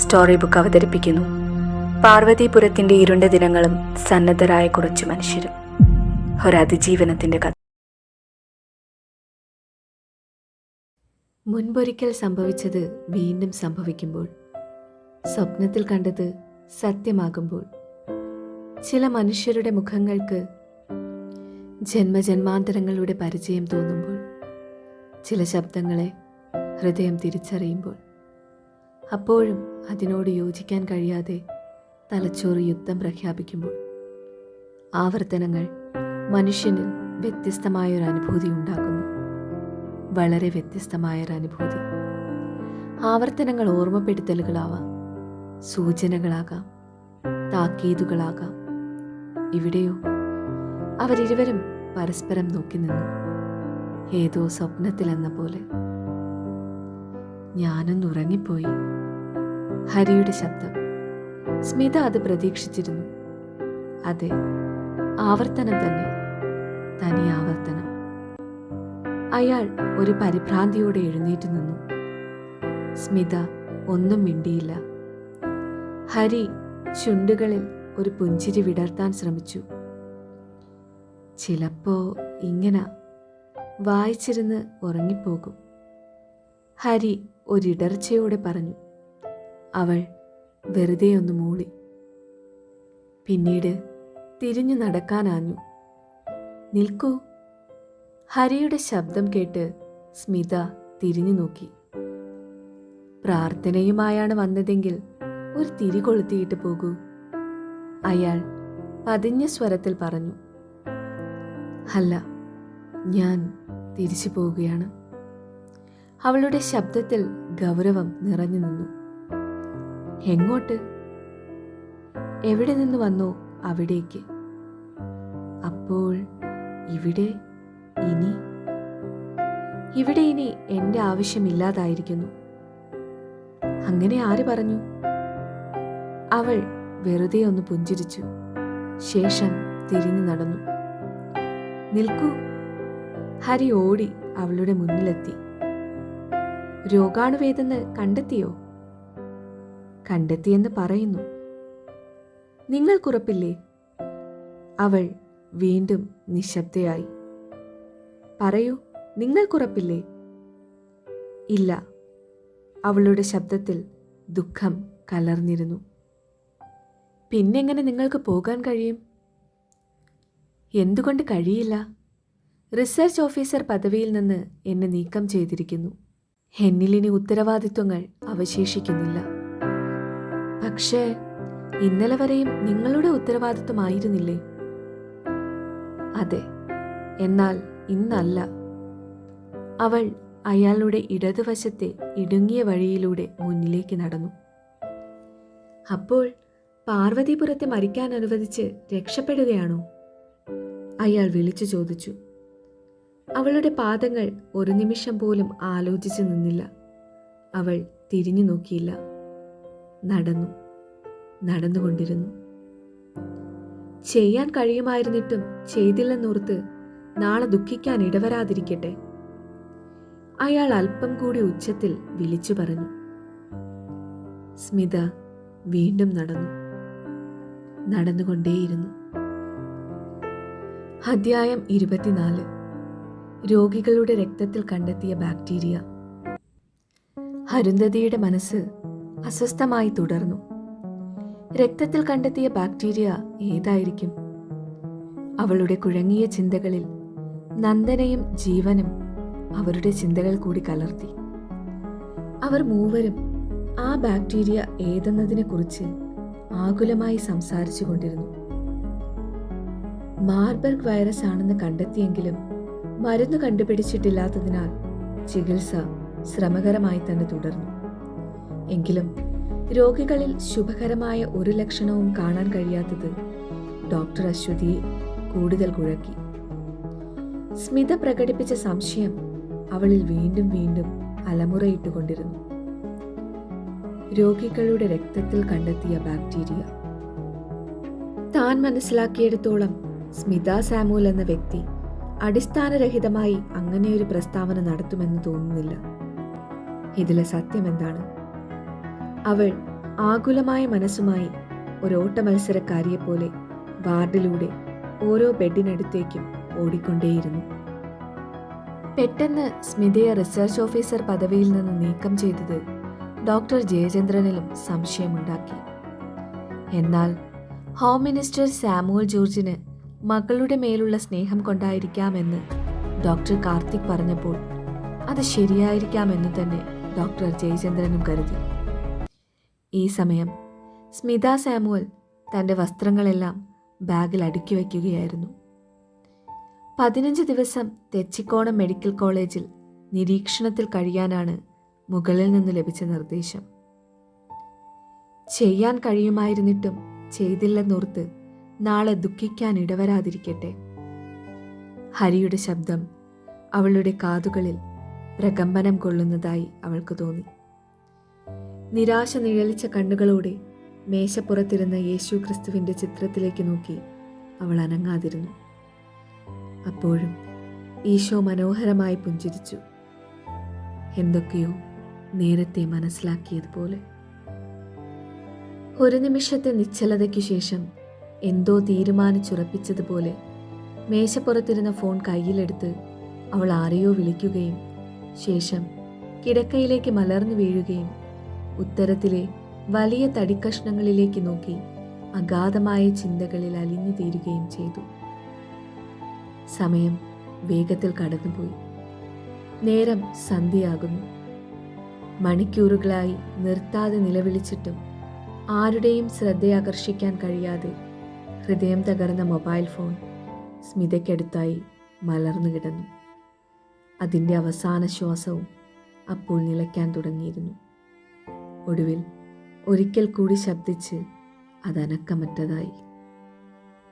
Story book അവതരിപ്പിക്കുന്നു. പാർവതിപുരത്തിന്റെ ഇരുണ്ട ദിനങ്ങളും സന്നദ്ധരായ കുറച്ചു മനുഷ്യരും. ഒരതിജീവനത്തിന്റെ കഥ. മുൻപൊരിക്കൽ സംഭവിച്ചത് വീണ്ടും സംഭവിക്കുമ്പോൾ. സ്വപ്നത്തിൽ കണ്ടത് സത്യമാകുമ്പോൾ. ചില മനുഷ്യരുടെ മുഖങ്ങൾക്ക് ജന്മജന്മാന്തരങ്ങളുടെ പരിചയം തോന്നുമ്പോൾ. ചില ശബ്ദങ്ങളെ ഹൃദയം തിരിച്ചറിയുമ്പോൾ. അപ്പോഴും അതിനോട് യോജിക്കാൻ കഴിയാതെ തലച്ചോറ് യുദ്ധം പ്രഖ്യാപിക്കുമ്പോൾ ആവർത്തനങ്ങൾ മനുഷ്യനിൽ വ്യത്യസ്തമായൊരു അനുഭൂതി ഉണ്ടാക്കുന്നു. വളരെ വ്യത്യസ്തമായൊരു അനുഭൂതി ആവർത്തനങ്ങൾ ഓർമ്മപ്പെടുത്തലുകളാവാം സൂചനകളാകാം താക്കീതുകളാകാം. ഇവിടെയോ അവരിരുവരും പരസ്പരം നോക്കി നിന്നു. ഏതോ സ്വപ്നത്തിലെന്ന പോലെ. ഞാനൊന്ന് ഉറങ്ങിപ്പോയി ഹരിയുടെ ശബ്ദം. സ്മിത അത് പ്രതീക്ഷിച്ചിരുന്നു. അതെ ആവർത്തനം തന്നെ. തനി ആവർത്തനം. അയാൾ ഒരു പരിഭ്രാന്തിയോടെ എഴുന്നേറ്റ് നിന്നു. സ്മിത ഒന്നും മിണ്ടിയില്ല. ഹരി ചുണ്ടുകളിൽ ഒരു പുഞ്ചിരി വിടർത്താൻ ശ്രമിച്ചു. ചിലപ്പോ ഇങ്ങനെ വായിച്ചിരുന്ന് ഉറങ്ങിപ്പോകും. ഹരി ഒരിടർച്ചയോടെ പറഞ്ഞു അവൾ വെറുതെ ഒന്ന് മൂളി പിന്നീട് തിരിഞ്ഞു നടക്കാനാഞ്ഞു. നിൽക്കൂ. ഹരിയുടെ ശബ്ദം കേട്ട് സ്മിത തിരിഞ്ഞു നോക്കി. പ്രാർത്ഥനയുമായാണ് വന്നതെങ്കിൽ ഒരു തിരി കൊളുത്തിയിട്ട് പോകൂ. അയാൾ പതിഞ്ഞ സ്വരത്തിൽ പറഞ്ഞു. അല്ല ഞാൻ തിരിച്ചു പോവുകയാണ്. അവളുടെ ശബ്ദത്തിൽ ഗൗരവം നിറഞ്ഞു നിന്നു. എങ്ങോട്ട്? എവിടെ നിന്ന് വന്നു അവിടേക്ക്? അപ്പോൾ ഇവിടെ ഇനി? ഇവിടെ ഇനി എന്റെ ആവശ്യമില്ലാതായിരിക്കുന്നു. അങ്ങനെ ആര് പറഞ്ഞു? അവൾ വെറുതെ ഒന്ന് പുഞ്ചിരിച്ചു. ശേഷം തിരിഞ്ഞു നടന്നു. നിൽക്കൂ. ഹരി ഓടി അവളുടെ മുന്നിലെത്തി. രോഗാണുവേദെന്ന് കണ്ടെത്തിയോ? കണ്ടെത്തിയെന്ന് പറയുന്നു. നിങ്ങൾക്കുറപ്പില്ലേ? അവൾ വീണ്ടും നിശബ്ദയായി. പറയൂ നിങ്ങൾക്കുറപ്പില്ലേ? ഇല്ല. അവളുടെ ശബ്ദത്തിൽ ദുഃഖം കലർന്നിരുന്നു. പിന്നെങ്ങനെ നിങ്ങൾക്ക് പോകാൻ കഴിയും? എന്തുകൊണ്ട് കഴിയില്ല? റിസർച്ച് ഓഫീസർ പദവിയിൽ നിന്ന് എന്നെ നീക്കം ചെയ്തിരിക്കുന്നു. ഹെന്നിലിന് ഉത്തരവാദിത്വങ്ങൾ അവശേഷിക്കുന്നില്ല. പക്ഷേ ഇന്നലെ വരെയും നിങ്ങളുടെ ഉത്തരവാദിത്വമായിരുന്നില്ലേ? അതെ എന്നാൽ ഇന്നല്ല. അവൾ അയാളുടെ ഇടതുവശത്തെ ഇടുങ്ങിയ വഴിയിലൂടെ മുന്നിലേക്ക് നടന്നു. അപ്പോൾ പാർവതിപുരത്തെ മരിക്കാൻ അനുവദിച്ച് രക്ഷപ്പെടുകയാണോ? അയാൾ വിളിച്ചു ചോദിച്ചു. അവളുടെ പാദങ്ങൾ ഒരു നിമിഷം പോലും ആലോചിച്ചു നിന്നില്ല. അവൾ തിരിഞ്ഞു നോക്കിയില്ല. നടന്നു. നടന്നുകൊണ്ടിരുന്നു. ചെയ്യാൻ കഴിയുമായിരുന്നിട്ടും ചെയ്തില്ലെന്നോർത്ത് നാളെ ദുഃഖിക്കാൻ ഇടവരാതിരിക്കട്ടെ. അയാൾ അല്പം കൂടി ഉച്ചത്തിൽ വിളിച്ചു പറഞ്ഞു. സ്മിത വീണ്ടും നടന്നു. നടന്നുകൊണ്ടേയിരുന്നു. അധ്യായം ഇരുപത്തിനാല്. രോഗികളുടെ രക്തത്തിൽ കണ്ടെത്തിയ ബാക്ടീരിയ. അരുന്ധതിയുടെ മനസ്സ് അസ്വസ്ഥമായി തുടർന്നു. രക്തത്തിൽ കണ്ടെത്തിയ ബാക്ടീരിയ ഏതായിരിക്കും? അവളുടെ കുഴങ്ങിയ ചിന്തകളിൽ നന്ദനയും ജീവനും അവരുടെ ചിന്തകൾ കൂടി കലർത്തി. അവർ മൂവരും ആ ബാക്ടീരിയ ഏതെന്നതിനെക്കുറിച്ച് ആകുലമായി സംസാരിച്ചു കൊണ്ടിരുന്നു. മാർബർഗ് വൈറസ് ആണെന്ന് കണ്ടെത്തിയെങ്കിലും മരുന്ന് കണ്ടുപിടിച്ചിട്ടില്ലാത്തതിനാൽ ചികിത്സ ശ്രമകരമായി തന്നെ തുടർന്നു. എങ്കിലും രോഗികളിൽ ശുഭകരമായ ഒരു ലക്ഷണവും കാണാൻ കഴിയാത്തത് ഡോക്ടർ അശ്വതിയെ കൂടുതൽ കുഴക്കി. സ്മിത പ്രകടിപ്പിച്ച സംശയം അവളിൽ വീണ്ടും വീണ്ടും അലമുറയിട്ടുകൊണ്ടിരുന്നു. രോഗികളുടെ രക്തത്തിൽ കണ്ടെത്തിയ ബാക്ടീരിയ. താൻ മനസ്സിലാക്കിയെടുത്തോളം സ്മിത സാമുൽ എന്ന വ്യക്തി അടിസ്ഥാനരഹിതമായി അങ്ങനെയൊരു പ്രസ്താവന നടത്തുമെന്ന് തോന്നുന്നില്ല. ഇതിലെ സത്യം എന്താണ്? അവൾ ആകുലമായ മനസ്സുമായി ഒരു ഓട്ട മത്സരക്കാരിയെപ്പോലെ വാർഡിലൂടെ ഓരോ ബെഡിനടുത്തേക്കും ഓടിക്കൊണ്ടേയിരുന്നു. പെട്ടെന്ന് സ്മിതയെ റിസർച്ച് ഓഫീസർ പദവിയിൽ നിന്ന് നീക്കം ചെയ്തത് ഡോക്ടർ ജയചന്ദ്രനിലും സംശയമുണ്ടാക്കി. എന്നാൽ ഹോം മിനിസ്റ്റർ സാമുവൽ ജോർജിന് മകളുടെ മേലുള്ള സ്നേഹം കൊണ്ടായിരിക്കാമെന്ന് ഡോക്ടർ കാർത്തിക് പറഞ്ഞപ്പോൾ അത് ശരിയായിരിക്കാമെന്ന് തന്നെ ഡോക്ടർ ജയചന്ദ്രനും കരുതി. ഈ സമയം സ്മിത സാമുവൽ തന്റെ വസ്ത്രങ്ങളെല്ലാം ബാഗിൽ അടുക്കി വയ്ക്കുകയായിരുന്നു. പതിനഞ്ച് ദിവസം തെച്ചിക്കോണം മെഡിക്കൽ കോളേജിൽ നിരീക്ഷണത്തിൽ കഴിയാനാണ് മുകളിൽ നിന്ന് ലഭിച്ച നിർദ്ദേശം. ചെയ്യാൻ കഴിയുമായിരുന്നിട്ടും ചെയ്തില്ലെന്നോർത്ത് നാളെ ദുഃഖിക്കാൻ ഇടവരാതിരിക്കട്ടെ. ഹരിയുടെ ശബ്ദം അവളുടെ കാതുകളിൽ പ്രകമ്പനം കൊള്ളുന്നതായി അവൾക്ക് തോന്നി. നിരാശ നിഴലിച്ച കണ്ണുകളോടെ മേശപ്പുറത്തിരുന്ന യേശു ക്രിസ്തുവിന്റെ ചിത്രത്തിലേക്ക് നോക്കി അവൾ അനങ്ങാതിരുന്നു. അപ്പോഴും ഈശോ മനോഹരമായി പുഞ്ചിരിച്ചു. എന്തൊക്കെയോ നേരത്തെ മനസ്സിലാക്കിയതുപോലെ. ഒരു നിമിഷത്തെ നിശ്ചലതയ്ക്കു ശേഷം എന്തോ തീരുമാനിച്ചുറപ്പിച്ചതുപോലെ മേശപ്പുറത്തിരുന്ന ഫോൺ കയ്യിലെടുത്ത് അവൾ ആരെയോ വിളിക്കുകയും ശേഷം കിടക്കയിലേക്ക് മലർന്നു വീഴുകയും ഉത്തരത്തിലെ വലിയ തടിക്കഷ്ണങ്ങളിലേക്ക് നോക്കി അഗാധമായ ചിന്തകളിൽ അലിഞ്ഞു തീരുകയും ചെയ്തു. സമയം വേഗത്തിൽ കടന്നുപോയി. നേരം സന്ധ്യയാകുന്നു. മണിക്കൂറുകളായി നിർത്താതെ നിലവിളിച്ചിട്ടും ആരുടെയും ശ്രദ്ധയാകർഷിക്കാൻ കഴിയാതെ ഹൃദയം തകർന്ന മൊബൈൽ ഫോൺ സ്മിതയ്ക്കടുത്തായി മലർന്നു കിടന്നു. അതിന്റെ അവസാന ശ്വാസവും അപ്പോൾ നിലയ്ക്കാൻ തുടങ്ങിയിരുന്നു. ഒടുവിൽ ഒരിക്കൽ കൂടി ശബ്ദിച്ച് അതനക്കമറ്റതായി